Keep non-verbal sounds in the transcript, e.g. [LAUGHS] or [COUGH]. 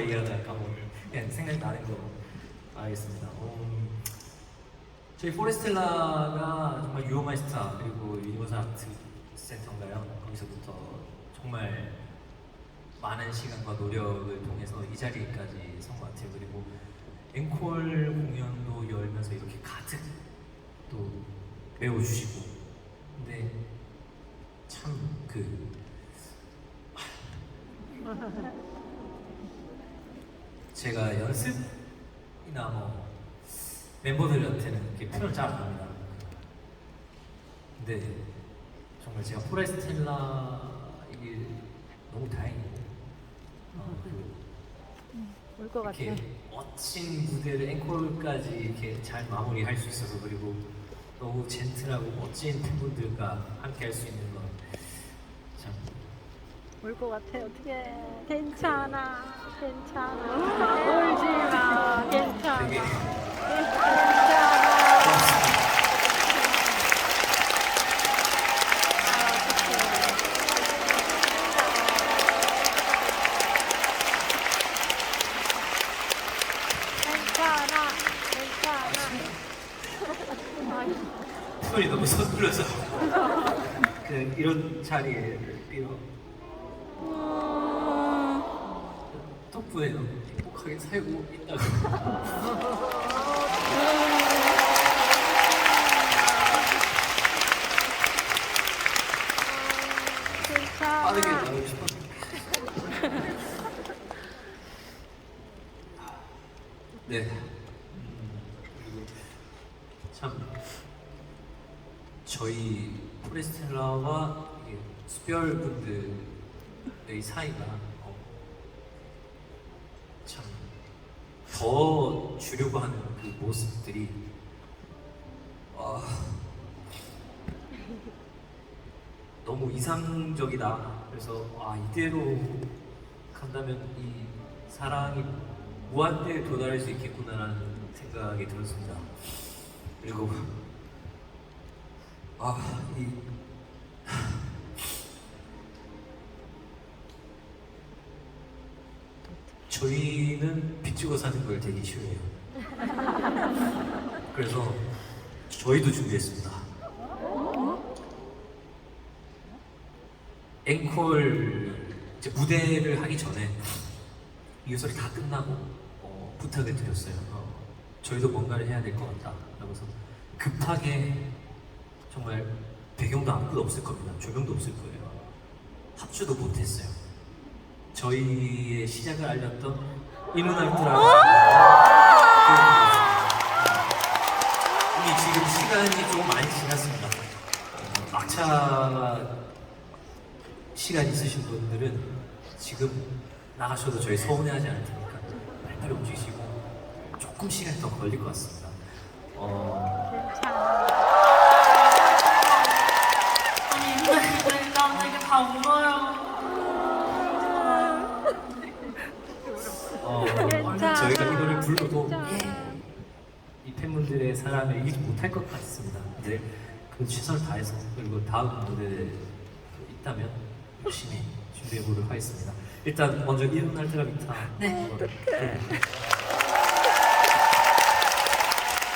뭐 얘기하다 까먹을 그냥 생각나는 거 알겠습니다. 음, 저희 포레스텔라가 정말 유어마이 스타 그리고 유니버설 아트 센터인가요? 거기서부터 정말 많은 시간과 노력을 통해서 이 자리까지 선것 같아요. 그리고 앵콜 공연도 열면서 이렇게 가득 또 메워주시고 근데 참그 제가 연습이나 뭐 멤버들한테는 이렇게 표현을 잘 안 합니다. 근데 정말 제가 포레스텔라 이게 너무 다행이고 어, 그리고 올것 같아. 이렇게 멋진 무대를 앵콜까지 이렇게 잘 마무리할 수 있어서 그리고 너무 젠틀하고 멋진 팬분들과 함께 할 수 있는 건참 올것 같아. 어떻게? 괜찮아. 괜찮아. 울지 마. 괜찮아. 괜찮아. 손이 너무 서툴러서 [LAUGHS] 그 이런 자리를 빌어 덕분에 너무 행복하게 살고 있다고. 빠르게 나가고 싶어. 네. 참 저희 포레스텔라와 이게 수별 분들 의 사이가 어, 참더 주려고 하는 그 모습들이 와 너무 이상적이다. 그래서 아 이대로 간다면 이 사랑이 무한대에 도달할 수 있겠구나라는 생각이 들었습니다. 그리고 아이 저희는 빚지고 사는 걸 되게 싫어해요. [LAUGHS] 그래서 저희도 준비했습니다. 앵콜 이제 무대를 하기 전에 리허설이 다 끝나고 어, 부탁을 드렸어요. 어, 저희도 뭔가를 해야 될 것 같다. 그러면서 급하게 정말 배경도 아무것도 없을 겁니다. 조명도 없을 거예요. 합주도 못했어요. 저희의 시작을 알렸던 이문알트라고 이미 지금 시간이 좀 많이 지났습니다. 어, 막차 시간 있으신 분들은 지금 나가셔도 저희 서운해하지 않을 테니까 빨리빨리 움직이시고 조금 시간이 더 걸릴 것 같습니다. 어, 불러도. 이 팬분들의 사랑을 이기지 못할 것 같습니다. 이제 그 최선을 다해서 그리고 다음 무대도 있다면 열심히 준비해 보도록 하겠습니다. 일단 먼저 이른 날트라 비타 네. 네.